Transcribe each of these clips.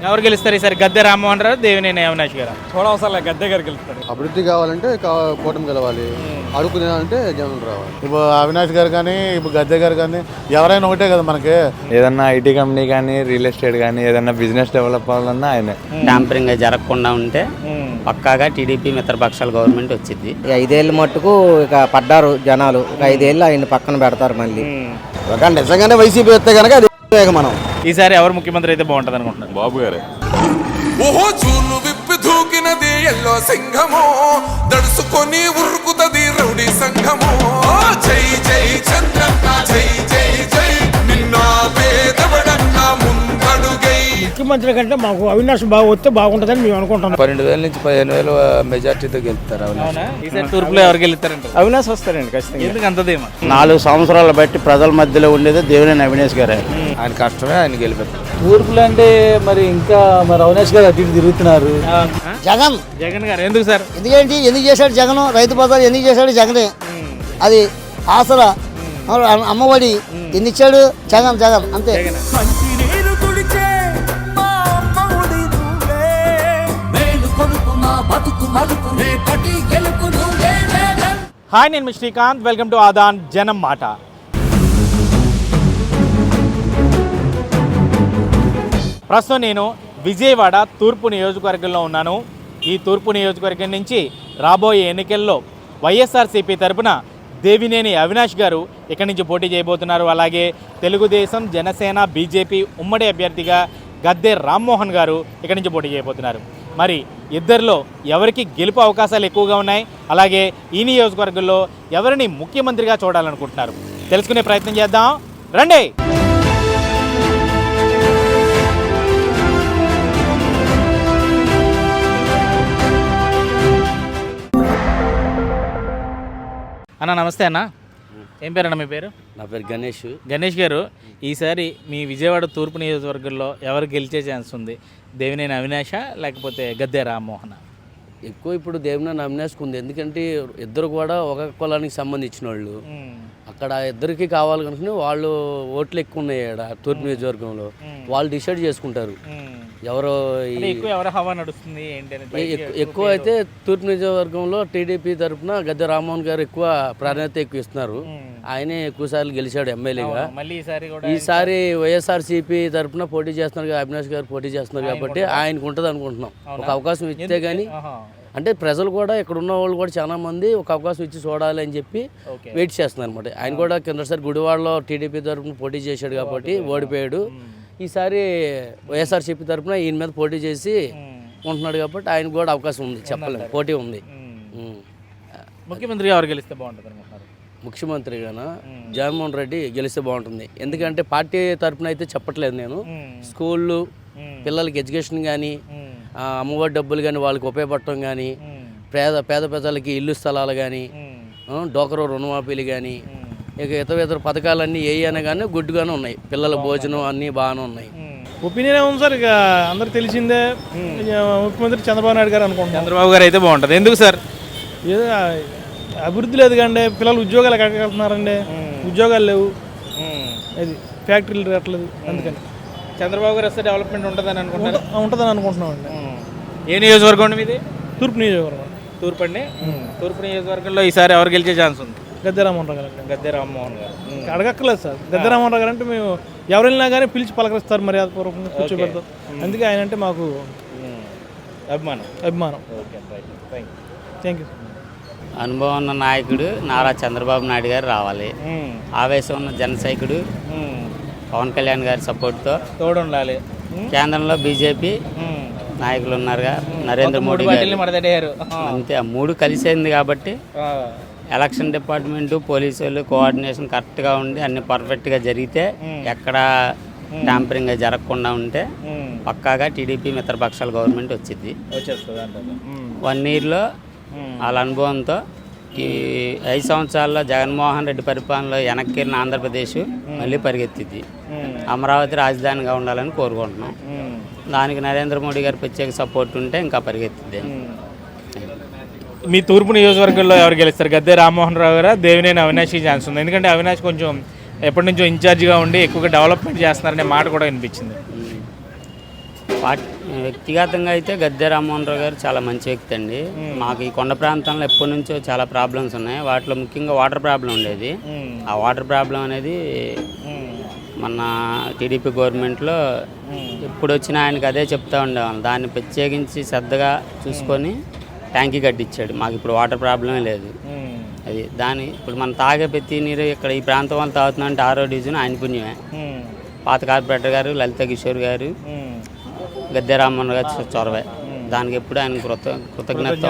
ఎవరు గెలుస్తారు ఈసారి? గద్దె రామ్మోహన్ రావు దేవినేని అవినాష్ గారు? చూడవసరం లేదు గద్దె గారికి వెళ్తారు అభివృద్ధి కావాలంటే కా- కూటమి గెలవాలి. అడుక్కునేదంటే జగన్ రావాలి ఇప్పుడు అవినాష్ గారు కానీ ఇప్పుడు గద్దె గారు కానీ ఎవరైనా ఒకటే కదా మనకి? ఏదన్నా ఐటీ కంపెనీ కానీ రియల్ ఎస్టేట్ కానీ ఏదన్నా బిజినెస్ డెవలప్ అవ్వాలన్నా ఆయనే. ట్యాంపరింగ్ జరగకుండా ఉంటే పక్కాగా టీడీపీ మిత్రపక్షాల గవర్నమెంట్ వచ్చింది ఈ ఐదేళ్ళు మట్టుకు ఇక పడ్డారు జనాలు. ఇక ఐదేళ్ళు ఆయన పక్కన పెడతారు మళ్ళీ. ఒక నిజంగానే వైసీపీ వస్తే కనుక అది మనం. ఈసారి ఎవరు ముఖ్యమంత్రి అయితే బాగుంటుంది అనుకుంటున్నారు? బాబు గారే. ఓహో చూలు విప్పి దూకినది ఎల్లో సింహము. దడుసుకొని ఉరుకుతది రౌడీ సంఘము. జై జై చంద్రన్న జై జై జై. నిన్న పేదవడన్న ముందడుగై ముఖ్యమంత్రి కంటే మాకు అవినాష్ బాగా వస్తే బాగుంటుందని మేము అనుకుంటున్నాం. పన్నెండు వేల నుంచి పదిహేను వేల మెజార్టీతో గెలుస్తారు అవును అవునా? ఈసారి తూర్పులో ఎవరు గెలుస్తారంటారు? అవినాష్ వస్తారండి ఖచ్చితంగా. ఎందుకు అంతదేమో నాలుగు సంవత్సరాలు బట్టి ప్రజల మధ్యలో ఉండేది దేవినేని అవినేష్ గారే. ఆయన కష్టమే ఆయన గెలిపారు తూర్పులు అంటే మరి ఇంకా మరి అవినాష్ గారు అటు ఇటు తిరుగుతున్నారు. జగన్. జగన్ గారు ఎందుకు సార్? ఎందుకేంటి? ఎందుకు చేశాడు జగన్? రైతు బజార్ ఎందుకు చేశాడు జగనే? అది ఆసరా. అమ్మఒడి ఎన్ని ఇచ్చాడు? జగన్ జగన్ అంతే. మలుపు రేపటి గెలుపు నువ్వే హాయ్ నేను శ్రీకాంత్. వెల్కమ్ టు ఆదాన్ జనం మాట. ప్రస్తుతం నేను విజయవాడ తూర్పు నియోజకవర్గంలో ఉన్నాను. ఈ తూర్పు నియోజకవర్గం నుంచి రాబోయే ఎన్నికల్లో వైఎస్ఆర్సీపీ తరపున దేవినేని అవినాష్ గారు ఇక్కడి నుంచి పోటీ చేయబోతున్నారు. అలాగే తెలుగుదేశం జనసేన బీజేపీ ఉమ్మడి అభ్యర్థిగా గద్దె రామ్మోహన్ గారు ఇక్కడి నుంచి పోటీ చేయబోతున్నారు. మరి ఇద్దరిలో ఎవరికి గెలుపు అవకాశాలు ఎక్కువగా ఉన్నాయి? అలాగే ఈ నియోజకవర్గంలో ఎవరిని ముఖ్యమంత్రిగా చూడాలనుకుంటున్నారు? తెలుసుకునే ప్రయత్నం చేద్దాం. రండి! అన్న నమస్తే అన్న. ఏం పేరన్న మీ పేరు? నా పేరు గణేష్. గణేష్ గారు ఈసారి మీ విజయవాడ తూర్పు నియోజకవర్గంలో ఎవరు గెలిచే ఛాన్స్ ఉంది? దేవినేని అవినాష లేకపోతే గద్దె రామ్మోహన్? ఎక్కువ ఇప్పుడు దేవినేని అవినాష్కి ఉంది. ఎందుకంటే ఇద్దరు కూడా ఒక కులానికి సంబంధించిన వాళ్ళు. అక్కడ ఇద్దరికి కావాలి కనుక వాళ్ళు ఓట్లు ఎక్కువ ఉన్నాయి తూర్పు నియోజకవర్గంలో. వాళ్ళు డిసైడ్ చేసుకుంటారు. ఎవరో ఎక్కువ ఎవరు హవా నడుస్తుంది ఏంటి అనేది ఎ- ఎక్కు- ఎక్కువ అయితే తూర్పు నియోజకవర్గంలో టీడీపీ తరఫున గద్దె రామ్మోహన్ గారు ఎక్కువ ప్రాధాన్యత ఎక్కువ ఇస్తున్నారు. ఆయనే ఎక్కువసార్లు గెలిచాడు ఎమ్మెల్యేగా. ఈసారి కూడా ఈసారి వైఎస్ఆర్సీపీ తరఫున పోటీ చేస్తున్నారు కదా, అవినాష్ గారు పోటీ చేస్తున్నారు కాబట్టి ఆయనకు ఉంటుంది అనుకుంటున్నాం. ఒక అవకాశం ఇస్తే కానీ. అంటే ప్రజలు కూడా ఇక్కడ ఉన్న వాళ్ళు కూడా చాలా మంది ఒక అవకాశం ఇచ్చి చూడాలి అని చెప్పి. వెయిట్ చేస్తున్నారు అనమాట ఆయన కూడా కిందసారి గుడివాడలో టీడీపీ తరఫున పోటీ చేశాడు కాబట్టి ఓడిపోయాడు. ఈసారి వైఎస్ఆర్సీపీ తరఫున ఈయన మీద పోటీ చేసి ఉంటున్నాడు కాబట్టి ఆయనకు కూడా అవకాశం ఉంది చెప్పలేము పోటీ ఉంది. ఉమ్. ముఖ్యమంత్రిగా ఎవరు గెలిస్తే బాగుంటుంది అనుకుంటున్నారు. ముఖ్యమంత్రిగాన? జగన్మోహన్ రెడ్డి గెలిస్తే బాగుంటుంది. ఎందుకంటే పార్టీ తరఫున అయితే చెప్పట్లేదు నేను. స్కూళ్ళు పిల్లలకి ఎడ్యుకేషన్ కానీ అమ్మఒడి డబ్బులు కానీ వాళ్ళకి ఉపయోగపడటం కానీ పేద పేద ప్రజలకి ఇల్లు స్థలాలు కానీ డోకరో రుణమాఫీలు కానీ ఇక ఇతర ఇతర పథకాలన్నీ ఏ అయినా కానీ గుడ్డుగానే ఉన్నాయి. పిల్లల భోజనం అన్నీ బాగానే ఉన్నాయి. ఒపీనియన్ ఉంది సార్? ఇక అందరు తెలిసిందే. ముఖ్యమంత్రి చంద్రబాబు నాయుడు గారు అనుకుంటున్నాం చంద్రబాబు గారు అయితే బాగుంటుంది. ఎందుకు సార్? ఏదో అభివృద్ధి లేదు కండి. పిల్లలు ఉద్యోగాలు ఎక్కడికి వెళ్తున్నారండి ఉద్యోగాలు లేవు. అది ఫ్యాక్టరీలు రావట్లేదు. అందుకని. చంద్రబాబు గారు వస్తే డెవలప్మెంట్ ఉంటుందని అనుకుంటారు? ఆ, ఉంటుందని అనుకుంటున్నామండి. ఏ నియోజకవర్గం అండి మీది? తూర్పు నియోజకవర్గం. తూర్పు అండి తూర్పు నియోజకవర్గంలో ఈసారి ఎవరు గెలిచే ఛాన్స్ ఉంది? గద్దెరామోహన్ రావు గారు. గద్దె రామ్మోహన్ గారు అడగక్కర్లేదు సార్. గద్దెరామోహన్ రావు గారు అంటే మేము ఎవరు వెళ్ళినా కానీ పిలిచి పలకరిస్తారు మర్యాదపూర్వకంగా కూర్చోబెడతారు. అందుకే ఆయన అంటే మాకు అభిమానం. అభిమానం. Okay right. Thank thank you అనుభవం ఉన్న నాయకుడు నారా చంద్రబాబు నాయుడు గారు రావాలి. ఆవేశం ఉన్న జనసైకుడు పవన్ కళ్యాణ్ గారి సపోర్ట్తో తోడు ఉండాలి కేంద్రంలో బీజేపీ నాయకులు ఉన్నారుగా. నరేంద్ర మోడీ గారు. అంతే ఆ మూడు కలిసింది కాబట్టి ఎలక్షన్ డిపార్ట్మెంట్ పోలీసులు కోఆర్డినేషన్ కరెక్ట్గా ఉండి అన్ని పర్ఫెక్ట్గా జరిగితే ఎక్కడ ట్యాంపరింగ్ జరగకుండా ఉంటే పక్కాగా టీడీపీ మిత్రపక్షాల గవర్నమెంట్ వచ్చింది వన్ ఇయర్లో వాళ్ళ అనుభవంతో ఈ ఐదు సంవత్సరాల్లో జగన్మోహన్ రెడ్డి పరిపాలనలో వెనక్కిరిన ఆంధ్రప్రదేశ్ మళ్ళీ పరిగెత్తింది అమరావతి రాజధానిగా ఉండాలని కోరుకుంటున్నాం. దానికి నరేంద్ర మోడీ గారి ప్రత్యేక సపోర్ట్ ఉంటే ఇంకా పరిగెత్తిద్ది. మీ తూర్పు నియోజకవర్గంలో ఎవరు గెలుస్తారు? గద్దె రామ్మోహన్ రావు గారా? దేవినేని అవినాష్కి ఛాన్స్ ఉంది. ఎందుకంటే అవినాష్ కొంచెం ఎప్పటి నుంచో ఇన్ఛార్జిగా ఉండి ఎక్కువగా డెవలప్మెంట్ చేస్తున్నారనే మాట కూడా వినిపించింది. వ్యక్తిగతంగా అయితే గద్దె రామ్మోహన్ రావు గారు చాలా మంచి వ్యక్తి అండి. మాకు ఈ కొండ ప్రాంతంలో ఎప్పటి నుంచో చాలా ప్రాబ్లమ్స్ ఉన్నాయి. వాటిలో ముఖ్యంగా వాటర్ ప్రాబ్లం ఉండేది. ఆ వాటర్ ప్రాబ్లం అనేది మన టీడీపీ గవర్నమెంట్లో ఎప్పుడు వచ్చినా ఆయనకి అదే చెప్తా ఉండేవాళ్ళం. దాన్ని ప్రత్యేకించి శ్రద్ధగా చూసుకొని ట్యాంకీ కట్టించాడు. మాకు ఇప్పుడు వాటర్ ప్రాబ్లమే లేదు. అది దాని ఇప్పుడు మనం తాగే ప్రతి నీరు ఇక్కడ ఈ ప్రాంతం వాళ్ళు తాగుతున్నాం అంటే ఆరో డివిజన్ ఆయన పుణ్యమే. పాత కార్పొరేటర్ గారు లలిత కిషోర్ గారు గద్దె రామ్మోహన్ గారు చొరవే. దానికి ఎప్పుడు ఆయన కృత కృతజ్ఞత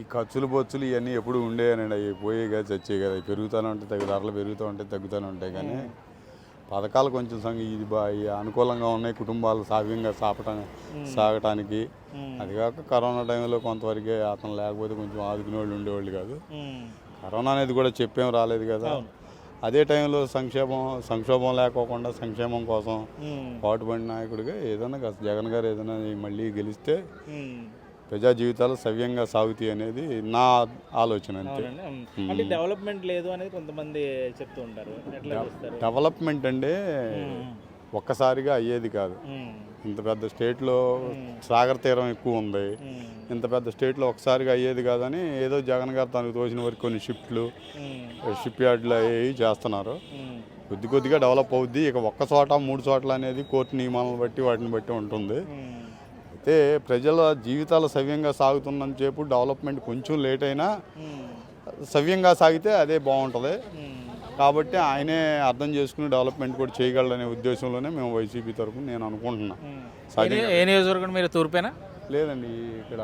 ఈ ఖర్చులు బొచ్చులు ఇవన్నీ ఎప్పుడు ఉండేయనండి అవి పోయే కదా చచ్చే కదా. పెరుగుతూనే ఉంటాయి తగ్గు ధరలు పెరుగుతూ ఉంటాయి తగ్గుతూనే ఉంటాయి కానీ పథకాలు కొంచెం సంగ ఇది అనుకూలంగా ఉన్నాయి కుటుంబాలు సావ్యంగా సాపటం సాగటానికి. అది కాక కరోనా టైంలో కొంతవరకే అతను లేకపోతే కొంచెం ఆదుకునే వాళ్ళు ఉండేవాళ్ళు కాదు. కరోనా అనేది కూడా చెప్పేం రాలేదు కదా. అదే టైంలో సంక్షేమం సంక్షోభం లేకోకుండా సంక్షేమం కోసం పాటుపడిన నాయకుడిగా ఏదైనా జగన్ గారు ఏదైనా మళ్ళీ గెలిస్తే ప్రజా జీవితాలు సవ్యంగా సాగుతాయి అనేది నా ఆలోచన అంతే. అంటే డెవలప్మెంట్ లేదు అనేది కొంతమంది చెప్తూ ఉంటారు. డెవలప్మెంట్ అంటే ఒక్కసారిగా అయ్యేది కాదు. ఇంత పెద్ద స్టేట్లో సాగర్ తీరం ఎక్కువ ఉంది. ఇంత పెద్ద స్టేట్లో ఒకసారిగా అయ్యేది కాదని ఏదో జగన్ గారు తనకు తోచిన వరకు కొన్ని షిఫ్ట్లు షిప్ యార్డ్లు అవి చేస్తున్నారు. కొద్ది కొద్దిగా డెవలప్ అవుద్ది. ఇక ఒక్క చోట మూడు చోట్ల అనేది కోర్టు నియమాలను బట్టి వాటిని బట్టి ఉంటుంది. అయితే ప్రజల జీవితాలు సవ్యంగా సాగుతున్నంత సేపు డెవలప్మెంట్ కొంచెం లేట్ అయినా సవ్యంగా సాగితే అదే బాగుంటుంది. కాబట్టి ఆయనే అర్థం చేసుకుని డెవలప్మెంట్ కూడా చేయగలడనే ఉద్దేశంలోనే మేము వైసీపీ తరఫున నేను అనుకుంటున్నా. ఏ- ఏ నియోజకవర్గం మీరు తూర్పేనా? లేదండి ఇక్కడ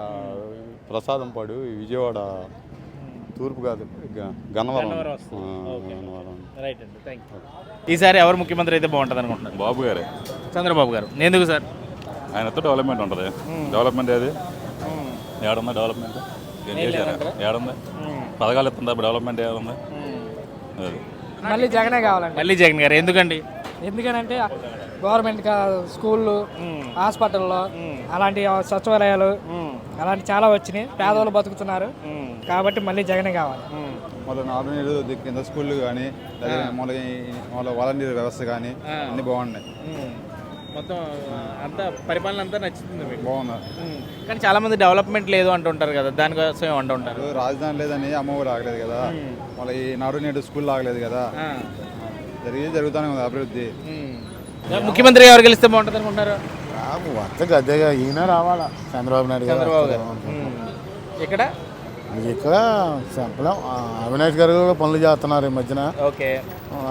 ప్రసాదంపాడు విజయవాడ తూర్పు కాదు గ- గన్నవరం. గన్నవరం వస్తుంది. ఆ, ఓకే. గన్నవరం. రైట్ అండి థ్యాంక్ యూ ఈసారి ఎవరు ముఖ్యమంత్రి అయితే బాగుంటుంది అనుకుంటున్నారు బాబు గారే. చంద్రబాబు గారు. ఎందుకు సార్? ఆయనతో డెవలప్మెంట్ ఉంటుంది. డెవలప్మెంట్ ఏది? ఏడుందా డెవలప్మెంట్ ఏం చేశారా? ఏడుందా? పథకాలు ఇస్తుందా డెవలప్మెంట్ ఏడుందా మళ్ళీ జగనే కావాలండి. మళ్ళీ జగన్ గారు ఎందుకండి? ఎందుకనంటే గవర్నమెంట్ స్కూళ్ళు హాస్పిటల్లో అలాంటి సచివాలయాలు అలాంటి చాలా వచ్చినాయి. పేదవాళ్ళు బతుకుతున్నారు. కాబట్టి మళ్ళీ జగనే కావాలి. మొదలు నాడు కింద స్కూళ్ళు కానీ మొదలు మొదలు వాలంటీర్ వ్యవస్థ కానీ అన్నీ బాగున్నాయి. మొత్తం అంతా పరిపాలన అంతా నచ్చుతుంది మీకు. బాగున్నారు కానీ చాలా మంది డెవలప్మెంట్ లేదు అంటుంటారు కదా దానికోసం ఏమంటుంటారు రాజధాని లేదని అమ్మఒడి ఆగలేదు కదా మళ్ళీ ఈ నాడు నేడు స్కూల్ ఆగలేదు కదా జరిగి జరుగుతూనే ఉంది అభివృద్ధి. ముఖ్యమంత్రి ఎవరు గెలిస్తే బాగుంటుంది అనుకుంటారు వస్తే గద్దెగా ఈయన రావాలా? చంద్రబాబు నాయుడు చంద్రబాబు గారు. ఇక్కడ ఇక్కడ ఆ, అవినాష్ గారు కూడా పనులు చేస్తున్నారు ఈ మధ్యన. ఓకే.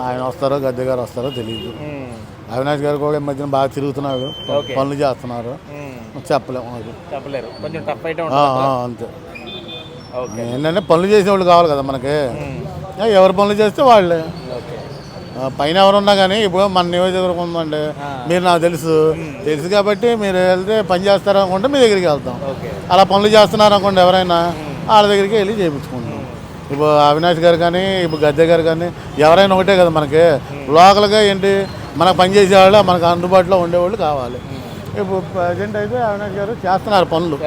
ఆయన వస్తారో గద్దె గారు వస్తారో తెలియదు అవినాష్ గారు కూడా ఈ మధ్యన బాగా తిరుగుతున్నారు. పనులు చేస్తున్నారు. చెప్పలేము అది చెప్పలేరు. కొంచెం టఫ్ అయితే అంతే. ఏంటంటే పనులు చేసేవాళ్ళు కావాలి కదా మనకి. ఎవరు పనులు చేస్తే వాళ్ళే. పైన ఎవరున్నా కానీ ఇప్పుడు మన నియోజకవర్గం ఉందండి. మీరు నాకు తెలుసు. తెలుసు కాబట్టి మీరు వెళ్తే పని చేస్తారు అనుకుంటే మీ దగ్గరికి వెళ్తాం. అలా పనులు చేస్తున్నారు అనుకోండి ఎవరైనా వాళ్ళ దగ్గరికి వెళ్ళి చేయించుకుంటాం. ఇప్పుడు అవినాష్ గారు కానీ ఇప్పుడు గద్దె గారు కానీ ఎవరైనా ఒకటే కదా మనకి. లోకల్గా ఏంటి? మనకు పని చేసేవాళ్ళు మనకు అందుబాటులో ఉండేవాళ్ళు కావాలి. ఇప్పుడు ప్రజెంట్ అయితే అవినాష్ గారు చేస్తున్నారు పనులు.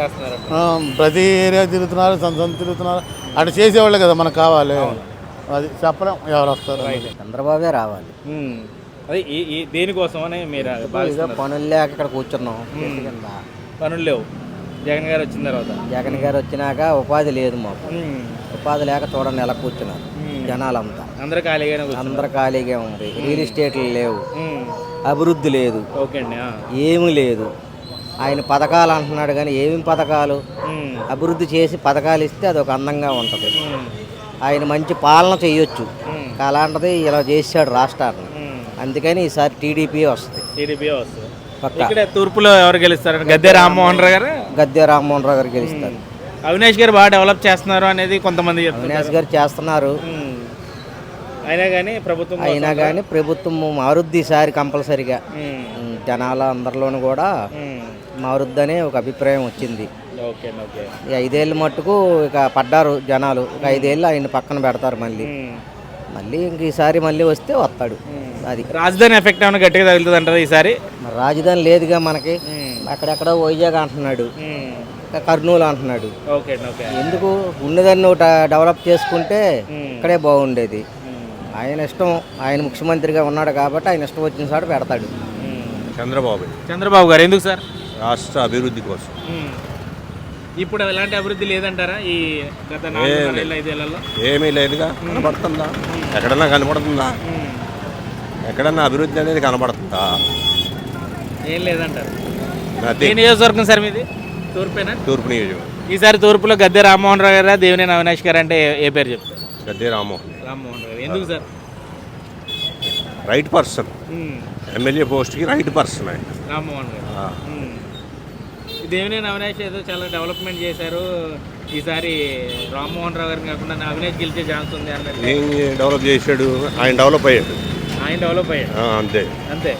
ప్రతి ఏరియా తిరుగుతున్నారు సంత సంత తిరుగుతున్నారు. అటు చేసేవాళ్ళే కదా మనకు కావాలి. అది చెప్పలేం ఎవరు వస్తారు. చంద్రబాబే రావాలి. అదే దేనికోసం అని మీరు పనులు లేక ఇక్కడ కూర్చున్నాం. పనులు లేవు. జగన్ గారు వచ్చిన తర్వాత. జగన్ గారు వచ్చినాక ఉపాధి లేదు మాకు. ఉపాధి లేక చూడండి ఎలా కూర్చున్నారు. జనాలంతా. అందరూ ఖాళీగానే కూర్చున్నారు. అందరు ఖాళీగా ఉంది రియల్ ఎస్టేట్లు లేవు. అభివృద్ధి లేదు. ఓకే అండి. ఏమీ లేదు. ఆయన పథకాలు అంటున్నాడు కానీ ఏమి పథకాలు. అభివృద్ధి చేసి పథకాలు ఇస్తే అది ఒక అందంగా ఉంటుంది. ఆయన మంచి పాలన చేయొచ్చు. అలాంటిది ఇలా చేశాడు రాష్ట్రాన్ని. అందుకని ఈసారి టీడీపీ వస్తుంది. టీడీపీ వస్తుంది. ఇక్కడ తూర్పులో ఎవరు గెలుస్తారు గద్దె రామ్మోహన్ రావు గారు? గద్దె రామ్మోహన్ రావు గారు గెలుస్తారు. అవినాష్ గారు బాగా డెవలప్ చేస్తున్నారు అనేది కొంతమంది అవినాష్ గారు చేస్తున్నారు. అయినా కానీ ప్రభుత్వం అయినా కానీ ప్రభుత్వం మారుద్ది ఈసారి కంపల్సరిగా. జనాల అందరిలోనూ కూడా ఉమ్. మారుద్ది అనే ఒక అభిప్రాయం వచ్చింది. ఈ ఐదేళ్ళు మట్టుకు ఇక పడ్డారు జనాలు. ఇక ఐదేళ్ళు ఆయన పక్కన పెడతారు మళ్ళీ. మళ్ళీ ఇంక ఈసారి మళ్ళీ వస్తే వస్తాడు. అది. రాజధాని ఎఫెక్ట్ ఏమైనా గట్టిగా తగులుతుంది అంటారు ఈసారి రాజధాని లేదుగా మనకి. అక్కడెక్కడ వైజాగ్ అంటున్నాడు. కర్నూలు అంటున్నాడు. ఎందుకు? ఉన్నదాన్ని ఒకటి డెవలప్ చేసుకుంటే. ఇక్కడే బాగుండేది. ఆయన ఇష్టం ఆయన ముఖ్యమంత్రిగా ఉన్నాడు కాబట్టి ఆయన ఇష్టం వచ్చిన సాడు పెడతాడు. చంద్రబాబు. చంద్రబాబు గారు ఎందుకు సార్? రాష్ట్ర అభివృద్ధి కోసం. ఇప్పుడు ఎలాంటి అభివృద్ధి లేదంటారా ఈ గత ఐదేళ్ళలో? ఏమీ లేదుగా. కనబడుతుందా? ఎక్కడన్నా కనబడుతుందా? ఎక్కడన్నా అభివృద్ధి అనేది కనబడుతుందా? ఏం లేదంటారు. ఏ నియోజకవర్గం సార్ మీది? తూర్పేనా? తూర్పు నియోజకవర్గం. ఈసారి తూర్పులో గద్దె రామ్మోహన్ రావు గారా దేవినేని అవినాష్ గారు అంటే ఏ- ఏ పేరు చెప్తారు? గద్దే రామ్మోహన్. రామ్మోహన్ రావు ఎందుకు సార్? రైట్ పర్సన్ ఎమ్మెల్యే పోస్ట్కి రైట్ పర్సన్ ఆయన. రామ్మోహన్ గారు దేవినేని అవినాష్ ఏదో చాలా డెవలప్మెంట్ చేశారు. ఈసారి రామ్మోహన్ రావు గారిని కాకుండా అవినాష్ గెలిచే ఛాన్స్ ఉంది అన్నట్టు ఏం డెవలప్ చేశాడు? ఆయన డెవలప్ అయ్యాడు. ఆయన డెవలప్ అయ్యాడు. ఆ, అంతే. అంతే.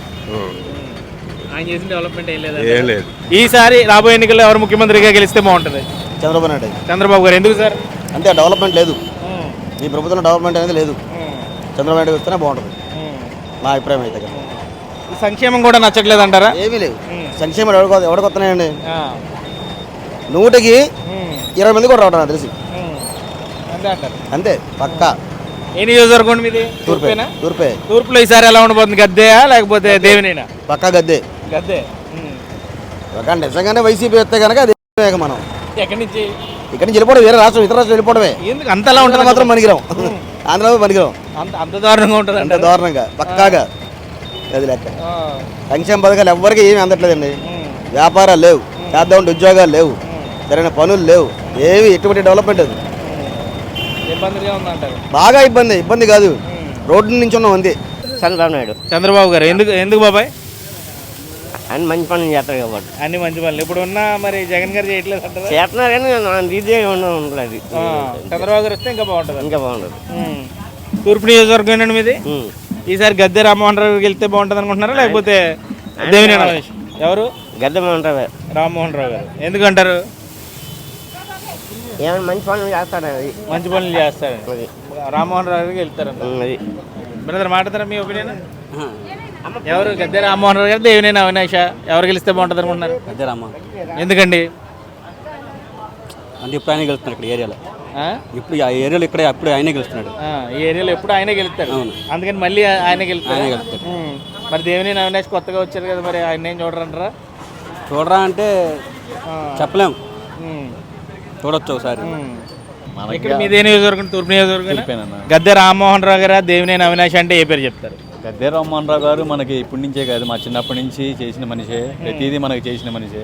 ఆయన చేసిన డెవలప్మెంట్ ఏం లేదు ఏం లేదు. ఈసారి రాబోయే ఎన్నికల్లో ఎవరు ముఖ్యమంత్రిగా గెలిస్తే బాగుంటుంది? చంద్రబాబు నాయుడు. చంద్రబాబు గారు ఎందుకు సార్? అంతే డెవలప్మెంట్ లేదు. ఈ ప్రభుత్వంలో డెవలప్మెంట్ అనేది లేదు. చంద్రబాబు నాయుడు వస్తేనే బాగుంటుంది. నా అభిప్రాయం అయితే సంక్షేమం కూడా నచ్చట్లేదు అంటారా ఏమీ లేవు సంక్షేమం ఎవరికి ఎవరికి వస్తున్నాయండి నూటికి ఇరవై మంది కూడా రావడం నాకు తెలిసి. అంతే పక్కా. ఏ నియోజకవర్గం మీది? తూర్పే తూర్పే. తూర్పులో ఈసారి ఎలా ఉండబోతుంది? గద్దెయా లేకపోతే దేవినేనా? పక్కా గద్దే. గద్దే. నిజంగానే వైసీపీ వస్తే కనుక అది మనం. ఎక్కడి నుంచి? ఇక్కడి నుంచి వెళ్ళిపోవడం వేరే రాష్ట్రం ఇతర రాష్ట్రం వెళ్ళిపోవడమే. ఎందుకు? అంతలా ఉంటుంది మాత్రం పనికిరాం ఆంధ్రలో పనికిరాం అంత అంత దారుణంగా ఉంటుంది అంటే దారుణంగా పక్కాగా. అది లెక్క. సంక్షేమ పథకాలు ఎవ్వరికి ఏమీ అందట్లేదండి. వ్యాపారాలు లేవు చేద్దామంటే ఉద్యోగాలు లేవు సరైన పనులు లేవు ఏవి ఎటువంటి డెవలప్మెంట్ అది బాగా ఇబ్బంది ఇబ్బంది కాదు. రోడ్డు నుంచి ఉన్నాం అంతే. చంద్రబాబు నాయుడు. చంద్రబాబు గారు ఎందుకు ఎందుకు బాబాయ్? అని మంచి పనులు చేస్తారు కాబట్టి. అన్ని మంచి పనులు. ఇప్పుడు ఉన్న మరి జగన్ గారు చేయట్లేదు అంటారా? చేస్తున్నారు కానీ రీతిగా ఉండదు చంద్రబాబు గారు వస్తే ఇంకా బాగుంటుంది. ఇంకా బాగుండదు. ఉమ్. తూర్పు నియోజకవర్గం ఏంటండి మీది? ఈసారి గద్దె రామ్మోహన్ రావు గారికి వెళ్తే బాగుంటుంది అనుకుంటున్నారా? లేకపోతే అవినాష్ ఎవరు? గద్దె ఉంటారు రామ్మోహన్ రావు గారు. ఎందుకంటారు? ఏమైనా మంచి పనులు చేస్తారు అది? మంచి పనులు చేస్తారు రామ్మోహన్ రావు గారికి వెళ్తారంట. అది. బ్రదర్ మాట్లాడతారా మీ ఒపీనియన్? ఎవరు? గద్దె రామ్మోహన్ రావు గారు దేవినేని అవినాష? ఎవరు గెలిస్తే బాగుంటుంది అనుకుంటున్నారు? అదే రామ్మా ఎందుకండి? అంటే ఇప్పుడు ఆయన గెలుస్తున్నాడు ఇక్కడ ఏరియాలో. ఆ? ఇప్పుడు ఆ ఏరియాలో ఇక్కడే అప్పుడు ఆయనే గెలుస్తున్నాడు. ఆ, ఈ ఏరియాలో ఎప్పుడు ఆయనే గెలుస్తాడు. అందుకని మళ్ళీ ఆయనే గెలుస్తాడు? ఆయనే గెలుస్తాడు. మరి దేవినేని అవినాష్ కొత్తగా వచ్చారు కదా మరి ఆయన ఏం చూడరంటారా? చూడరా అంటే చెప్పలేం. ఉమ్. చూడొచ్చు ఒకసారి. ఇక్కడ మీదే నియోజకవర్గం తూర్పు నియోజకవర్గం. గద్దె రామ్మోహన్ రావు గారా దేవినేని అవినాష్ అంటే ఏ పేరు చెప్తారు? గద్దే రామ్మోహన్ రావు గారు మనకి ఇప్పటి నుంచే కాదు మా చిన్నప్పటి నుంచి చేసిన మనిషే ప్రతిదీ మనకి చేసిన మనిషే.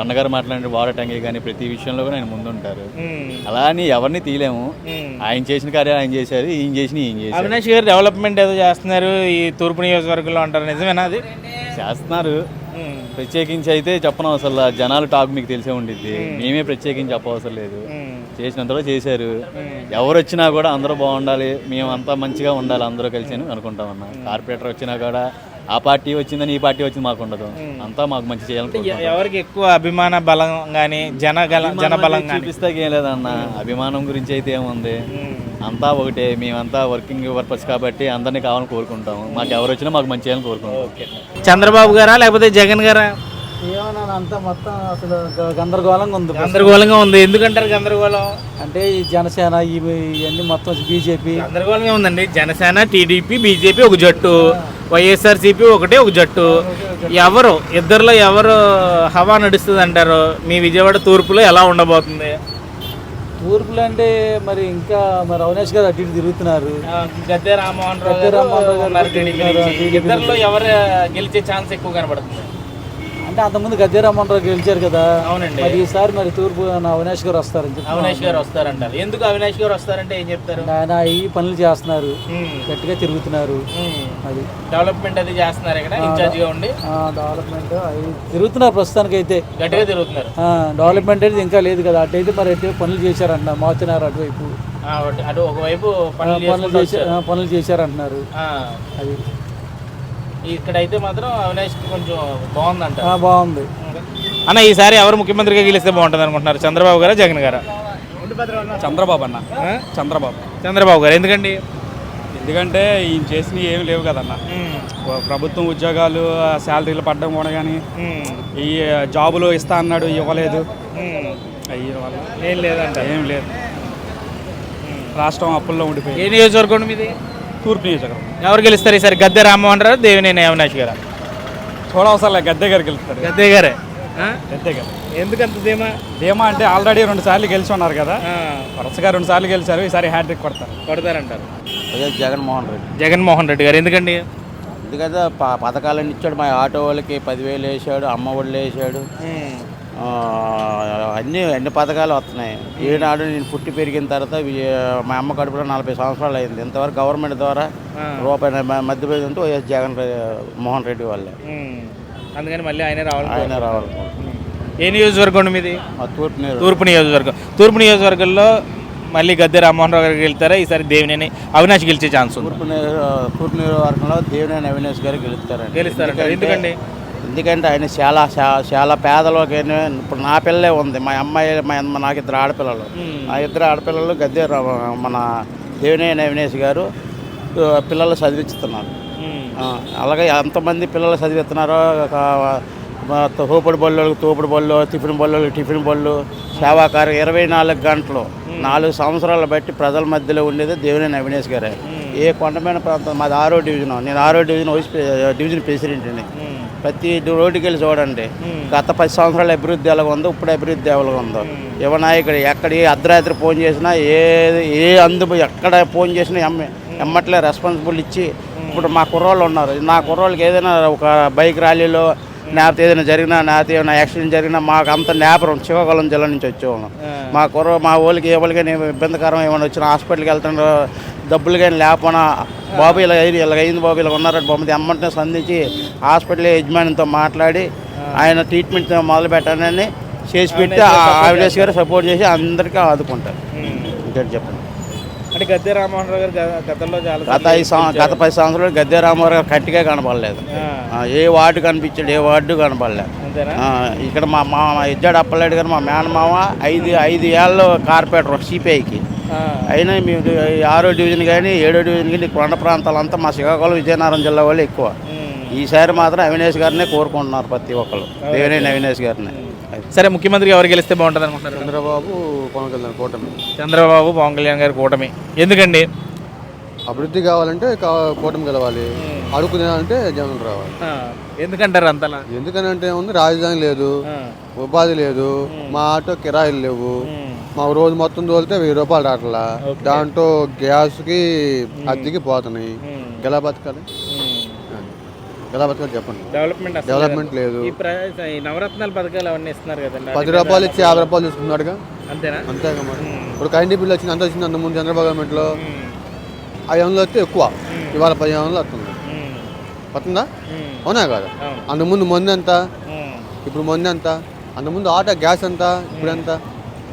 అన్నగారు మాట్లాడే వాడటంగి కానీ ప్రతి విషయంలో కూడా ఆయన ముందుంటారు. అలా అని ఎవరిని తీయలేము. ఆయన చేసిన కార్యాలు ఆయన చేశారు ఈయన చేసిన ఈయన చేశారు. అవినాష్ గారు డెవలప్మెంట్ ఏదో చేస్తున్నారు ఈ తూర్పు నియోజకవర్గంలో అంటారు నిజమేనా అది? చేస్తున్నారు. ప్రత్యేకించి అయితే చెప్పను అసలు జనాలు టాక్ మీకు తెలిసే ఉండిద్ది. మేమే. ప్రత్యేకించి చెప్పవసరం లేదు. చేసినంతలో చేశారు. ఎవరు వచ్చినా కూడా అందరూ బాగుండాలి మేమంతా మంచిగా ఉండాలి అందరూ కలిసి అని అనుకుంటాం అన్న కార్పొరేటర్ వచ్చినా కూడా ఆ పార్టీ వచ్చిందని ఈ పార్టీ వచ్చింది మాకు ఉండదు అంతా మాకు మంచి చేయాలనుకుంటున్నాం ఎవరికి ఎక్కువ అభిమాన బలం కానీ జన జన బలం కానీ చూపిస్తాకి ఏం లేదన్న. అభిమానం గురించి అయితే ఏముంది? అంతా ఒకటే. మేమంతా వర్కింగ్ పర్పస్ కాబట్టి అందరినీ కావాలని కోరుకుంటాము. మాకు ఎవరు వచ్చినా మాకు మంచి చేయాలని కోరుకుంటాం. చంద్రబాబు గారా లేకపోతే జగన్ గారా? అంతా మొత్తం అసలు గందరగోళంగా ఉంది గందరగోళంగా ఉంది. ఎందుకంటారు గందరగోళం? అంటే ఈ జనసేన ఇవి ఇవన్నీ మొత్తం బీజేపీ. గందరగోళంగా ఉందండి. జనసేన టీడీపీ బీజేపీ ఒక జట్టు. వైఎస్ఆర్సీపీ ఒకటే ఒక జట్టు. ఎవరు? ఇద్దరిలో ఎవరు హవా నడుస్తుంది అంటారు? మీ విజయవాడ తూర్పులో ఎలా ఉండబోతుంది? తూర్పులు అంటే మరి ఇంకా మరి అవినాష్ గారు అటు ఇటు తిరుగుతున్నారు. గద్దె రామ్మోహన్ రావు ఇద్దరిలో ఎవరు గెలిచే ఛాన్స్ ఎక్కువ కనబడుతుంది? అంటే అంతకుముందు గద్దె రామ్మోహన్ రావు గెలిచారు కదా. అవునండి. మరి ఈసారి మరి తూర్పు అవినాష్ గారు వస్తారని చెప్పి అవినాష్ గారు వస్తారంటారు. ఎందుకు అవినాష్ గారు వస్తారంటే ఏం చెప్తారు? ఆయన ఈ పనులు చేస్తున్నారు. గట్టిగా తిరుగుతున్నారు. అది. డెవలప్మెంట్ అది చేస్తున్నారు ఇక్కడ ఇన్ఛార్జ్గా ఉండి. డెవలప్మెంట్ అవి తిరుగుతున్నారు ప్రస్తుతానికి అయితే గట్టిగా తిరుగుతున్నారు. డెవలప్మెంట్ అనేది ఇంకా లేదు కదా. అటైతే మరి అటు పనులు చేశారంటున్నారు. మారుతున్నారు అటువైపు. అటు ఒకవైపు పనులు చేశారంటున్నారు. అది. ఇక్కడైతే మాత్రం అవినాష్ కొంచెం బాగుందంట. బాగుంది. అన్న ఈసారి ఎవరు ముఖ్యమంత్రిగా గెలిస్తే బాగుంటుంది అనుకుంటున్నారు? చంద్రబాబు గారా జగన్ గారా? చంద్రబాబు అన్న. చంద్రబాబు. చంద్రబాబు గారు. ఎందుకండి? ఎందుకంటే ఈయన చేసినవి ఏమి లేవు కదన్న. ప్రభుత్వం ఉద్యోగాలు శాలరీలు పడ్డం కూడా కానీ ఈ జాబులు ఇస్తా అన్నాడు ఇవ్వలేదు. అయ్యి వల్ల ఏం లేదంట. ఏం లేదు. రాష్ట్రం అప్పుల్లో ఏ ఉండిపోయింది నియోజకవర్గం మీది? తూర్పు నియోజకవర్గం. ఎవరు గెలుస్తారు ఈసారి? గద్దె రామ్మోహన్ రావు దేవినేని అవినాష్ గారు? లేదు గద్దె గారికి గెలుస్తారు. గద్దే గారే? గద్దె గారు. ఎందుకంత ధీమా? ధీమా అంటే ఆల్రెడీ రెండు సార్లు గెలిచి ఉన్నారు కదా. వరుసగా రెండు సార్లు గెలిచారు ఈసారి హ్యాట్రిక్ కొడతారు. కొడతారంటారు. వైఎస్ జగన్మోహన్ రెడ్డి. జగన్మోహన్ రెడ్డి గారు ఎందుకండి? ఎందుకంటే ప- పథకాలన్నీ ఇచ్చాడు మా ఆటో వాళ్ళకి పదివేలు వేసాడు అమ్మ ఒళ్ళు వేసాడు. అన్ని అన్ని పథకాలు వస్తున్నాయి? ఈనాడు నేను పుట్టి పెరిగిన తర్వాత మా అమ్మ కడుపులో నలభై సంవత్సరాలు అయింది. ఇంతవరకు గవర్నమెంట్ ద్వారా రూపాయి మధ్యప్రదేశ్ అంటే వైఎస్ జగన్ మోహన్ రెడ్డి వాళ్ళే. అందుకని మళ్ళీ ఆయనే రావాలి ఆయన రావాలి ఏ నియోజకవర్గం మీది? తూర్పు తూర్పు నియోజకవర్గం. తూర్పు నియోజకవర్గంలో మళ్ళీ గద్దె రామ్మోహన్ రావు గారికి వెళ్తారా ఈసారి దేవినేని అవినాష్ గెలిచే ఛాన్స్ తూర్పు తూర్పు నియోజకవర్గంలో దేవినేని అవినాష్ గారు గెలుస్తారండి. గెలుస్తారంటారు. ఎందుకండి? ఎందుకంటే ఆయన చాలా చాలా పేదలోకి ఇప్పుడు నా పిల్లలే ఉంది. మా అమ్మాయి మా నాకు ఇద్దరు ఆడపిల్లలు. ఆ ఇద్దరు ఆడపిల్లలు గద్దె మన దేవినేని అవినేష్ గారు పిల్లలు చదివిస్తున్నారు. అలాగే ఎంతమంది పిల్లలు చదివిస్తున్నారో తోపుడు బళ్ళు తోపుడు బళ్ళు టిఫిన్ బళ్ళు టిఫిన్ బళ్ళు సేవాకారు ఇరవై నాలుగు గంటలు నాలుగు సంవత్సరాలు బట్టి ప్రజల మధ్యలో ఉండేది దేవినేని అవినేష్ గారే. ఏ కొండమైన ప్రాంతం? మాది ఆరో డివిజన్. నేను ఆరో డివిజన్ వైస్ డివిజన్ ప్రెసిడెంట్ని. ప్రతి రోడ్డుకి వెళ్ళి చూడండి. గత పది సంవత్సరాల అభివృద్ధి ఎలాగ ఉందో ఇప్పుడు అభివృద్ధి ఎలాగ ఉందో. యువనాయకుడు ఎక్కడ ఏ అర్ధరాత్రి ఫోన్ చేసినా ఏ ఏ అందు ఎక్కడ ఫోన్ చేసినా ఎమ్మ ఎమ్మట్లే రెస్పాన్సిబుల్ ఇచ్చి ఇప్పుడు మా కుర్రోళ్ళు ఉన్నారు. నా కుర్రోళ్ళకి ఏదైనా ఒక బైక్ ర్యాలీలో లేకపోతే ఏదైనా జరిగినా లేకపోతే ఏమైనా యాక్సిడెంట్ జరిగినా మాకు అంత నేపరం శ్రీకాకుళం జిల్లా నుంచి వచ్చేవాళ్ళం. మా కుర్ర మా ఊళ్ళకి వాళ్ళకి ఇబ్బందికరం ఏమైనా వచ్చిన హాస్పిటల్కి వెళ్తుండ్రో డబ్బులు కానీ లేకపోయినా బాబు ఇలా అయింది ఇలా అయింది బాబు ఇలా ఉన్నారంటే బొమ్మది అమ్మంటే సంధించి హాస్పిటల్ యజమానితో మాట్లాడి ఆయన ట్రీట్మెంట్ మొదలు పెట్టానని చేసి పెట్టి ఆవిడేస్ గారు సపోర్ట్ చేసి అందరికీ ఆదుకుంటారు. ఇంకేంటి చెప్పండి? అంటే గద్దె రామ్మోహన్ రావు గారు గతంలో చాలా గత ఐదు గత పది సంవత్సరాలు గద్దె రామారావు గారు కట్టిగా కనపడలేదు. ఏ వార్డు కనిపించాడు ఏ వార్డు కనపడలేదు. ఇక్కడ మా మా ఇజ్జాడు అప్పలేడు గారు మా మేనమామ ఐదు ఐదు ఏళ్ళు కార్పొరేటర్ సిపిఐకి. అయినా మేము ఆరో డివిజన్ కానీ ఏడో డివిజన్ కానీ కొండ ప్రాంతాలంతా మా శ్రీకాకుళం విజయనగరం జిల్లా వాళ్ళు ఎక్కువ. ఈసారి మాత్రం అవినేష్ గారినే కోరుకుంటున్నారు ప్రతి ఒక్కరు దేవినేని అవినేష్ గారిని. సరే ముఖ్యమంత్రి ఎవరు గెలిస్తే బాగుంటుంది అనుకుంటారు చంద్రబాబు పవన్ కళ్యాణ్ కూటమి. చంద్రబాబు పవన్ కళ్యాణ్ గారి కూటమి. ఎందుకండి? అభివృద్ధి కావాలంటే కూటమి గెలవాలి. అడుగుతున్నానంటే జగన్ రావాలి. ఎందుకంటారు అంతలా? ఎందుకనంటే ఉంది రాజధాని లేదు ఉపాధి లేదు మా ఆటో కిరాయిలు లేవు. మా రోజు మొత్తం తోలితే వెయ్యి రూపాయలు రావట్లా. దాంట్లో గ్యాస్కి అద్దెకి పోతున్నాయి. ఎలా బతకాలి? ఎలా బతకాలి చెప్పండి. డెవలప్మెంట్ అసలు డెవలప్మెంట్ లేదు. ఈ ప్ర- ఈ నవరత్నాల పథకాలు అవన్నీ ఇస్తున్నారు కదండి. పది రూపాయలు ఇచ్చి యాభై రూపాయలు తీసుకున్నాడుగా? అంతేనా? అంతేగా మరి. ఇప్పుడు కరెంట్ బిల్లు వచ్చింది అంత వచ్చింది అంత ముందు చంద్రబాబు గవర్నమెంట్లో. ఐదు వందలు వస్తే ఎక్కువ. ఇవాళ పదిహేను వందలు వస్తుంది. వస్తుందా? అవునా కాదా? అంత ముందు మందు ఎంత? ఇప్పుడు మందు ఎంత? అంత ముందు ఆటో గ్యాస్ ఎంత? ఇప్పుడు ఎంత?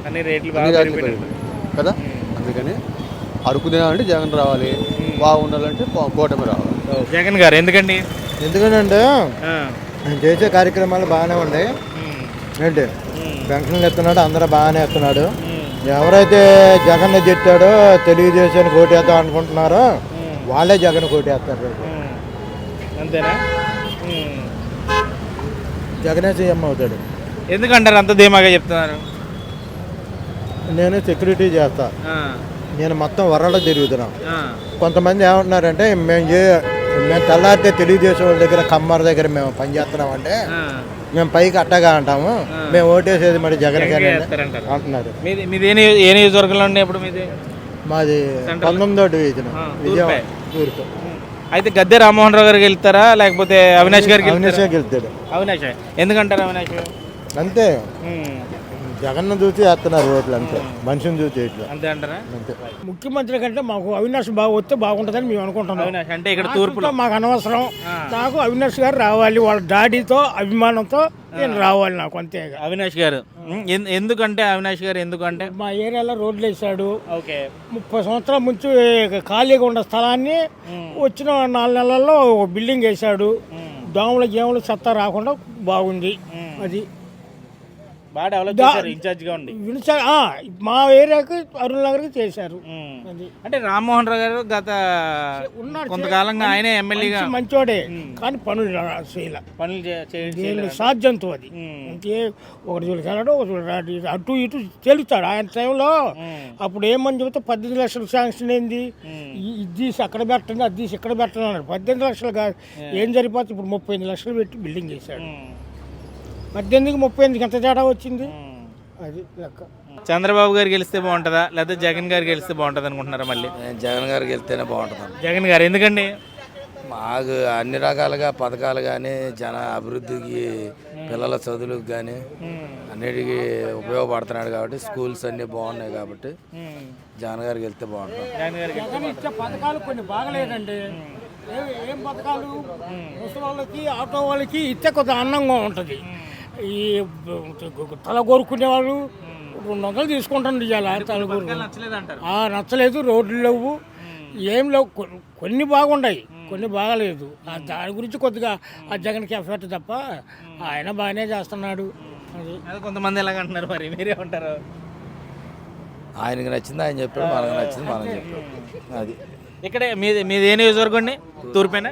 అన్ని రేట్లు అన్ని బాగా రేట్లు పెరిగిపోయినాయి. పెరిగినాయి. కదా? అందుకని అరకు తినాలంటే జగన్ రావాలి బాగుండాలంటే కూటమి రావాలి. జగన్ గారు ఎందుకండి? ఎందుకంటే ఆయన చేసే కార్యక్రమాలు బాగానే ఉన్నాయి. ఏంటి? పెన్షన్లు ఇస్తున్నాడు అందరూ బాగానే ఇస్తున్నాడు ఎవరైతే జగన్ తిట్టాడో తెలుగుదేశానికి ఓటేద్దాం అనుకుంటున్నారో వాళ్ళే జగన్ ఓటేస్తారు రేపు. అంతేనా. జగనే సీఎం అవుతాడు. ఎందుకంటారు అంత ధీమాగా చెప్తున్నారు? నేను సెక్యూరిటీ చేస్తా. నేను మొత్తం వరల్డ్ తిరుగుతున్నాం. ఆ, కొంతమంది ఏమంటున్నారంటే మేము చే మేము తెల్లారితే తెలుగుదేశం వాళ్ళ దగ్గర కమ్మర్ దగ్గర మేము పనిచేస్తున్నాం అంటే. మేము పైకి అట్టగా అంటాము. మేము ఓటేసేది మరి జగన్ గారు. అంటున్నారు. మీది ఏ ఏ నియోజకవర్గంలో ఇప్పుడు. పంతొమ్మిదో డివిజన్. విజయవాడ తూర్పే. అయితే గద్దె రామ్మోహన్ రావు గారికి వెళ్తారా? లేకపోతే అవినాష్ గారికి అవినాషే వెళ్తారా? గెలుస్తాడు అవినాష్ ఎందుకంటారు అవినాష్ అంతే. జగన్ చూసి వేస్తున్నారు ఓట్లు అంతే. మనిషిని చూసి ఇట్లా. అంతే అంటారా? అంతే. ముఖ్యమంత్రి కంటే మాకు అవినాష్ బాగా వస్తే బాగుంటుందని మేము అనుకుంటున్నాం. అవినాష్ అంటే ఇక్కడ తూర్పులో. మాకు అనవసరం. నాకు అవినాష్ గారు రావాలి. వాళ్ళ డాడీతో అభిమానంతో నేను రావాలి నాకు అంతే. అవినాష్ గారు. ఎన్- ఎందుకంటే అవినాష్ గారు ఎందుకంటే? మా ఏరియాలో రోడ్లు వేసాడు ఓకే. ముప్పై సంవత్సరాల ముందు ఖాళీగా ఉన్న స్థలాన్ని వచ్చిన నాలుగు నెలల్లో ఒక బిల్డింగ్ వేసాడు దోమలు గేమలు చెత్త రాకుండా బాగుంది. అది. బాగా డెవలప్ దా- చేశారు ఇన్ఛార్జ్గా ఉండి. వినిచా- ఆ, మా ఏరియాకి అరుణ్ నగర్కి చేశారు. అంటే రామ్మోహన్ రావు గారు గత ఉన్నాడు, కొంతకాలంగా ఆయనే ఎమ్మెల్యేగా మంచి మంచోడే కానీ పనులు చేయలే. పనులు చేయలేదా? సాధ్యంతో అది. ఇంకే ఒకటి రాడు. అటు ఇటు తెలుస్తాడు ఆయన టైంలో అప్పుడు ఏమని చెబితే పద్దెనిమిది లక్షలు శాంక్షన్ అయింది ఈ- ఇది తీసి అక్కడ పెట్టండి అది తీసి ఇక్కడ పెట్టండి అన్నాడు. పద్దెనిమిది లక్షలు కాదు. ఏం సరిపోతే ఇప్పుడు ముప్పై ఎనిమిది లక్షలు పెట్టి బిల్డింగ్ చేశాడు. పద్దెనిమిదికి ముప్పై ఎనిమిదికి ఎంత తేడా వచ్చింది? అది లెక్క. చంద్రబాబు గారు గెలిస్తే బాగుంటుందా? లేకపోతే జగన్ గారు గెలిస్తే బాగుంటుంది అనుకుంటున్నారా మళ్ళీ? జగన్ గారికి వెళ్తేనే బాగుంటుంది జగన్ గారు ఎందుకండి? మాకు అన్ని రకాలుగా పథకాలు కానీ జన అభివృద్ధికి పిల్లల చదువులకు కానీ అన్నిటికీ ఉపయోగపడుతున్నాడు కాబట్టి స్కూల్స్ అన్నీ బాగున్నాయి కాబట్టి జగన్ గారికి వెళ్తే బాగుంటుంది. జగన్ గారు జగన్ ఇచ్చే పథకాలు కొన్ని బాగలేదండి. ఏ- ఏం పథకాలు? ముసలి వాళ్ళకి ఆటో వాళ్ళకి ఇచ్చే కొద్ది అందంగా ఉంటుంది. ఈ తల కోరుకునే వాళ్ళు రెండు వందలు తీసుకుంటాను ఇవాళ తల కోరుకునే నచ్చలేదంటారు. ఆ, నచ్చలేదు రోడ్లు లేవు. ఏం లేవు కొన్ని బాగున్నాయి కొన్ని బాగలేదు. ఆ దాని గురించి కొద్దిగా ఆ జగన్కి ఎఫెక్ట్ తప్ప ఆయన బాగానే చేస్తున్నాడు. అది. అదే కొంతమంది ఎలాగంటున్నారు మరి? మీరే ఉంటారు. ఆయనకి నచ్చింది ఆయన చెప్పాడు మనకు నచ్చింది మనం చెప్పాడు. అది. ఇక్కడే మీది మీది ఏ నియోజకవర్గం అండి? తూర్పేనా?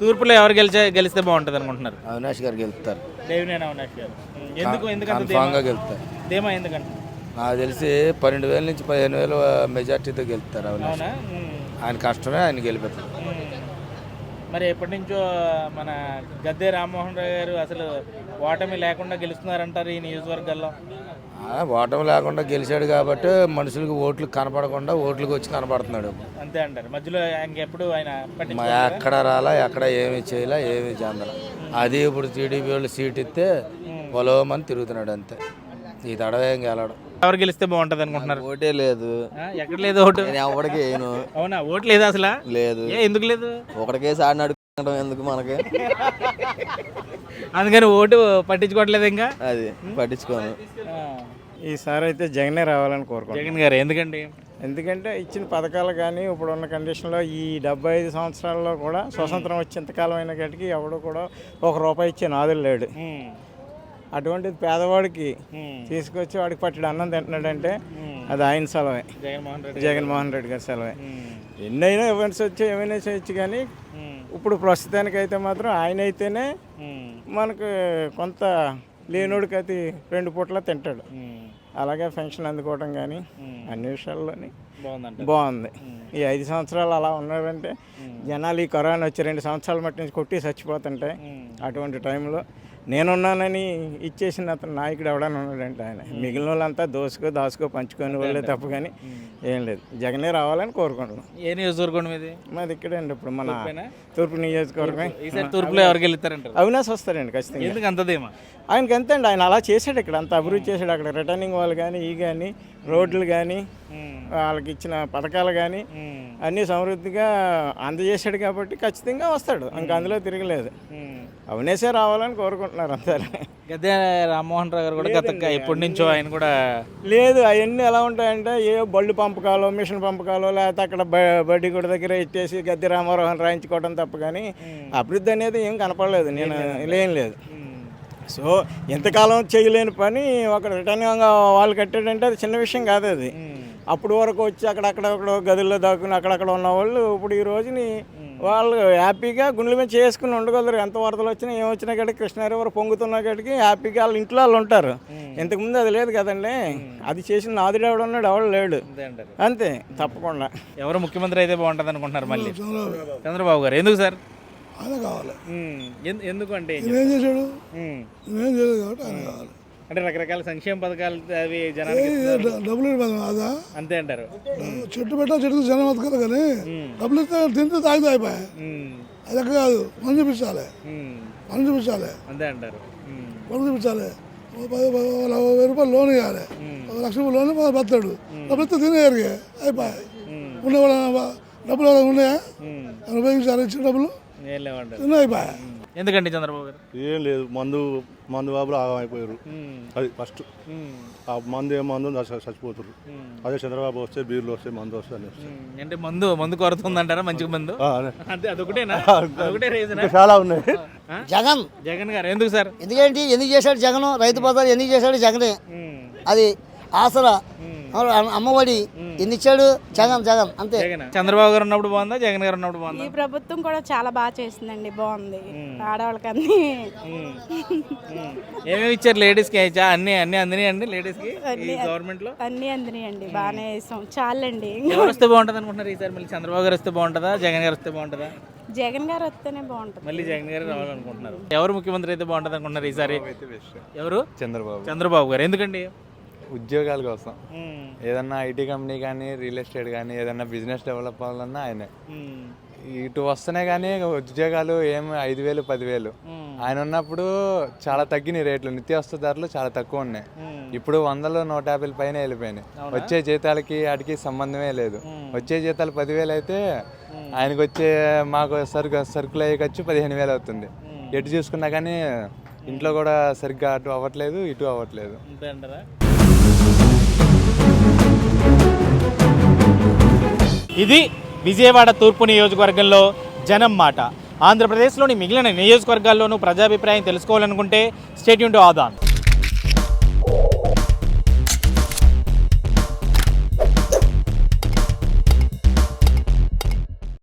తూర్పులో ఎవరు గెలిచే గెలిస్తే బాగుంటుంది అనుకుంటున్నారు? అవినాష్ గారు గెలుస్తారు దేవినేని అవినాష్ గారు ఎందుకు కన్ఫామ్గా ధీమా? గెలుస్తారు. ధీమా ఎందుకంటే? నాకు తెలిసి పన్నెండు వేల నుంచి పదిహేను వేల మెజార్టీతో గెలుస్తారు అవినాష్ అవునా? ఉమ్. ఆయన కష్టమే ఆయన గెలిపెత్తారు ఉమ్. మరి ఎప్పటి నుంచో మన గద్దె రామ్మోహన్ రావు గారు అసలు ఓటమి లేకుండా గెలుస్తున్నారంటారు ఈ నియోజకవర్గాల్లో? ఆ, ఓటమి లేకుండా గెలిచాడు కాబట్టి మనుషులకు ఓట్లు కనపడకుండా ఓట్లకు వచ్చి కనపడుతున్నాడు. అంతే అంటారు. మధ్యలో ఇంకెప్పుడు ఆయన పట్టించుకోలేదా? ఎక్కడ రాలా ఎక్కడ ఏమి చేయలే ఏమి చెందల. అది ఇప్పుడు టీడీపీ వాళ్ళు సీట్ ఇస్తే పొలవమని తిరుగుతున్నాడు అంతే. ఈ తడవ ఏం గెలడు ఎవరు గెలిస్తే బాగుంటుంది అనుకుంటున్నారు? ఓటే లేదు. ఎక్కడ లేదు ఓటు? నేను ఎవరికి వేయను. అవునా? ఓటు లేదా అసలు? లేదు. ఏ ఎందుకు లేదు? ఒకటికే అడుగుతుండడం ఎందుకు మనకి? అందుకని ఓటు పట్టించుకోవట్లేదు ఇంకా? అది పట్టించుకోను. ఈసారి అయితే జగనే రావాలని కోరుకుంటున్నాను. జగన్ గారు ఎందుకండి? ఎందుకంటే ఇచ్చిన పథకాలు కానీ ఇప్పుడున్న కండిషన్లో ఈ డెబ్బై ఐదు సంవత్సరాల్లో కూడా స్వతంత్రం వచ్చేంతకాలం అయిన గడికి ఎవడు కూడా ఒక రూపాయి ఇచ్చే నాదులు లేడు. అటువంటిది పేదవాడికి తీసుకొచ్చి వాడికి పట్టడు అన్నం తింటున్నాడంటే అది ఆయన సెలవే. జగన్మోహన్ రెడ్డి గారి సెలవే. ఎన్నైనా ఇవ్వాల్సి వచ్చి ఏమైనా చేయొచ్చు కానీ ఇప్పుడు ప్రస్తుతానికైతే మాత్రం ఆయన అయితేనే మనకు కొంత లేనోడికి అది రెండు పూట్ల తింటాడు. అలాగే పెన్షన్ అందుకోవడం కానీ అన్ని విషయాల్లోని బాగుంది. ఈ ఐదు సంవత్సరాలు అలా ఉన్నారంటే జనాలు ఈ కరోనా వచ్చి రెండు సంవత్సరాల మట్టి నుంచి కొట్టి చచ్చిపోతుంటాయి అటువంటి టైంలో నేనున్నానని ఇచ్చేసిన అతను నాయకుడు ఎవడని ఉన్నాడంటే ఆయన. మిగిలిన వాళ్ళంతా దోసుకో దాసుకో పంచుకొని వాళ్ళే తప్ప కానీ ఏం లేదు. జగనే రావాలని కోరుకుంటున్నాం. ఏ నియోజకవర్గం మీది? మాది ఇక్కడే అండి ఇప్పుడు మన? తూర్పు నియోజకవర్గం తూర్పులో ఎవరు గెలుస్తారంటారు అవినాశ్ వస్తారండి ఖచ్చితంగా. ఎందుకు అంత ధీమా? ఆయనకి ఎంత అండి. ఆయన అలా చేశాడు ఇక్కడ అంత అభివృద్ధి చేశాడు. అక్కడ రిటర్నింగ్ వాళ్ళు కానీ ఈ కానీ రోడ్లు కానీ వాళ్ళకి ఇచ్చిన పథకాలు కానీ అన్నీ సమృద్ధిగా అందజేశాడు కాబట్టి ఖచ్చితంగా వస్తాడు. ఇంకా అందులో తిరగలేదు. అవినేసే రావాలని కోరుకుంటున్నారు అంతే. గద్దె రామ్మోహన్ రావు గారు కూడా గత ఎప్పటి నుంచో ఆయన కూడా లేదు అవన్నీ ఎలా ఉంటాయంటే ఏ బళ్ళు పంపకాలు మిషన్ పంపకాలు లేకపోతే అక్కడ బడ్డీ గుడి దగ్గర ఇచ్చేసి గద్దె రామారావు రాయించుకోవడం తప్ప కానీ అభివృద్ధి అనేది ఏం కనపడలేదు. నేను లేం లేదు. సో ఎంతకాలం చేయలేని పని ఒక రిటర్న్ వాళ్ళు కట్టాడంటే అది చిన్న విషయం కాదు అది. అప్పుడు వరకు వచ్చి అక్కడక్కడ గదుల్లో దాక్కుని అక్కడక్కడ ఉన్న వాళ్ళు ఇప్పుడు ఈ రోజుని వాళ్ళు హ్యాపీగా గుండెల మీద చేసుకుని ఉండగలరు. ఎంత వరదలు వచ్చినా ఏం వచ్చినా కాడికి కృష్ణా రివర్ పొంగుతున్నా కాడికి హ్యాపీగా వాళ్ళ ఇంట్లో వాళ్ళు ఉంటారు. ఇంతకుముందు అది లేదు కదండి. అది చేసిన నాదుడు ఎవడు ఉన్నాడు? ఎవడు లేడు. అంతే తప్పకుండా. ఎవరు ముఖ్యమంత్రి అయితే బాగుంటుంది అనుకుంటున్నారు మళ్ళీ చంద్రబాబు గారు. ఎందుకు సార్? ఆయన కావాలి. ఎందుకు అంటే ఏం చేశాడు. నువ్వేం చేయలేదు కాబట్టి ఆయన కావాలి. అంటే రకరకాల సంక్షేమ పథకాలు అవి జనానికి ఏ, డబ్బులు అదా అంతే అంటారు. చెట్టు పెట్టా చెట్టుకు జనం బతకాలి కానీ డబ్బులు ఇస్తే తింటే తాగితే అయిపోయాయి అది ఎక్క కాదు మనం చూపించాలి. మనం చూపించాలి. అంతే అంటారు. మనం చూపించాలి. వెయ్యి రూపాయలు లోన్ ఇవ్వాలి. ఒక లక్ష రూపాయలు లోన్ బతాడు డబ్బులు ఇస్తే తినేయరికి అయిపోయాయి ఉండేవాళ్ళ డబ్బులు ఉన్నాయా? ఎవరు ఉపయోగించారు ఇచ్చిన డబ్బులు? ఎందుకండి చంద్రబాబు గారు? ఏం లేదు మందు మందు బాబులు ఆగమైపోయారు. అది ఫస్ట్ ఆ మందు ఏ మందు చచ్చిపోతారు అదే చంద్రబాబు వస్తే బీర్లు వస్తే మందు వస్తాయి. అంటే మందు మందు కొరత ఉందంటారా? మంచిగా మందు? ఆ, అదే. అంతే అదొకటేనా? అదొకటే రీజన్ ఇంకా చాలా ఉన్నాయి. జగన్. జగన్ గారు ఎందుకు సార్? ఎందుకేంటి? ఎందుకు చేశాడు జగన్? రైతు బజార్ ఎందుకు చేశాడు జగనే? అది ఆసరా. అమ్మఒడి ఎన్ని ఇచ్చాడు? జగన్ జగన్ అంతే. జగన్. చంద్రబాబు గారు ఉన్నప్పుడు బాగుందా? జగన్ గారు ఉన్నప్పుడు బాగుందా? ఈ ప్రభుత్వం కూడా చాలా బాగా చేసిందండి బాగుంది. ఆడవాళ్ళకి అన్ని ఏమేమి ఇచ్చారు లేడీస్కి అన్ని అన్ని అందినాయి అండి లేడీస్కి గవర్నమెంట్లో అన్ని అందినాయండి బాగానే వేసాం చాలండి. ఎవరు వస్తే బాగుంటుంది అనుకుంటున్నారు ఈసారి మళ్ళీ? చంద్రబాబు గారు వస్తే బాగుంటుందా? జగన్ గారు వస్తే బాగుంటుందా? జగన్ గారు వస్తేనే బాగుంటుంది. మళ్ళీ జగన్ గారు రావాలనుకుంటున్నారు. ఎవరు ముఖ్యమంత్రి అయితే బాగుంటుంది అనుకుంటున్నారు ఈసారి? ఎవరు? చంద్రబాబు. చంద్రబాబు గారు. ఎందుకండి? ఉద్యోగాల కోసం. ఏదన్నా ఐటీ కంపెనీ కానీ రియల్ ఎస్టేట్ కానీ ఏదన్నా బిజినెస్ డెవలప్ అవ్వాలన్నా ఆయనే. ఇటు వస్తేనే కానీ ఉద్యోగాలు ఏం ఐదు వేలు పదివేలు ఆయన ఉన్నప్పుడు చాలా తగ్గినాయి రేట్లు. నిత్యావసర ధరలు చాలా తక్కువ ఉన్నాయి. ఇప్పుడు వందలు నూట యాభైల పైన వెళ్ళిపోయినాయి. వచ్చే జీతాలకి వాటికి సంబంధమే లేదు. వచ్చే జీతాలు పదివేలు అయితే ఆయనకు వచ్చే మాకు సరుకు సరుకులు అయ్యే ఖర్చు పదిహేను వేలు అవుతుంది. ఎటు చూసుకున్నా కానీ ఇంట్లో కూడా సరిగ్గా అటు అవ్వట్లేదు ఇటు అవ్వట్లేదు. ఇది విజయవాడ తూర్పు నియోజకవర్గంలో జనం మాట. ఆంధ్రప్రదేశ్లోని మిగిలిన నియోజకవర్గాల్లోనూ ప్రజాభిప్రాయం తెలుసుకోవాలనుకుంటే స్టేట్యూన్ టు ఆదాన్.